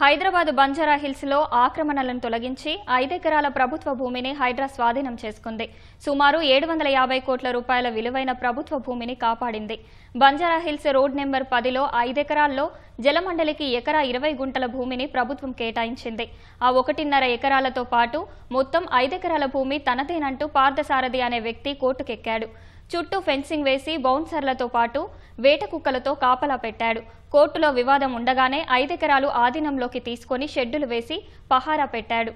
హైదరాబాద్ బంజారా హిల్స్లో ఆక్రమణలను తొలగించి ఐదెకరాల ప్రభుత్వ భూమిని హైడ్రా స్వాధీనం చేసుకుంది. సుమారు ఏడు వందల యాభై కోట్ల రూపాయల విలువైన ప్రభుత్వ భూమిని కాపాడింది. బంజారా హిల్స్ రోడ్ నెంబర్ పదిలో ఐదెకరాల్లో జలమండలికి ఎకరా ఇరవై గుంటల భూమిని ప్రభుత్వం కేటాయించింది. ఆ ఒకటిన్నర ఎకరాలతో పాటు మొత్తం ఐదెకరాల భూమి తనదేనంటూ పార్థసారథి అనే వ్యక్తి కోర్టుకెక్కాడు. చుట్టూ ఫెన్సింగ్ వేసి బౌన్సర్లతో పాటు వేట కుక్కలతో కాపలా పెట్టాడు. కోర్టులో వివాదం ఉండగానే ఐదెకరాలు ఆధీనంలోకి తీసుకొని షెడ్డులు వేసి పహారా పెట్టాడు.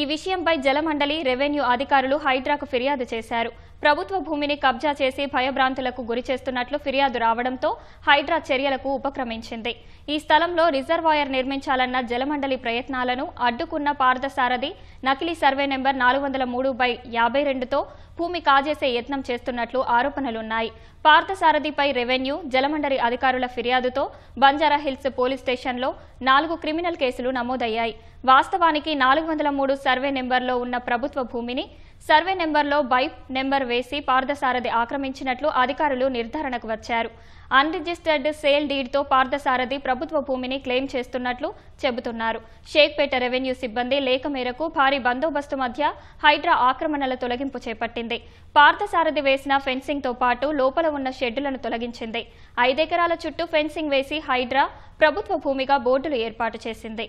ఈ విషయంపై జలమండలి రెవెన్యూ అధికారులు హైడ్రాకు ఫిర్యాదు చేశారు. ప్రభుత్వ భూమిని కబ్జా చేసి భయభ్రాంతులకు గురి చేస్తున్నట్లు ఫిర్యాదు రావడంతో హైడ్రా చర్యలకు ఉపక్రమించింది. ఈ స్థలంలో రిజర్వాయర్ నిర్మించాలన్న జలమండలి ప్రయత్నాలను అడ్డుకున్న పార్థసారథి నకిలీ సర్వే నెంబర్ నాలుగు వందల మూడు బై యాభై రెండుతో భూమి కాజేసే యత్నం చేస్తున్నట్లు ఆరోపణలున్నాయి. పార్థసారథిపై రెవెన్యూ జలమండలి అధికారుల ఫిర్యాదుతో బంజారా హిల్స్ పోలీస్ స్టేషన్లో నాలుగు క్రిమినల్ కేసులు నమోదయ్యాయి. వాస్తవానికి నాలుగు వందల మూడు సర్వే నెంబర్లో ఉన్న ప్రభుత్వ భూమిని సర్వే నెంబర్లో బైప్ నెంబర్ వేసి పార్థసారథి ఆక్రమించినట్లు అధికారులు నిర్ధారణకు వచ్చారు. అన్రిజిస్టర్డ్ సేల్ డీడ్తో పార్థసారథి ప్రభుత్వ భూమిని క్లెయిమ్ చేస్తున్నట్లు చెబుతున్నారు. షేక్పేట రెవెన్యూ సిబ్బంది లేఖ మేరకు భారీ బందోబస్తు మధ్య హైడ్రా ఆక్రమణల తొలగింపు చేపట్టింది. పార్థసారథి వేసిన ఫెన్సింగ్తో పాటు లోపల ఉన్న షెడ్డులను తొలగించింది. ఐదెకరాల చుట్టూ ఫెన్సింగ్ వేసి హైడ్రా ప్రభుత్వ భూమిగా బోర్డులు ఏర్పాటు చేసింది.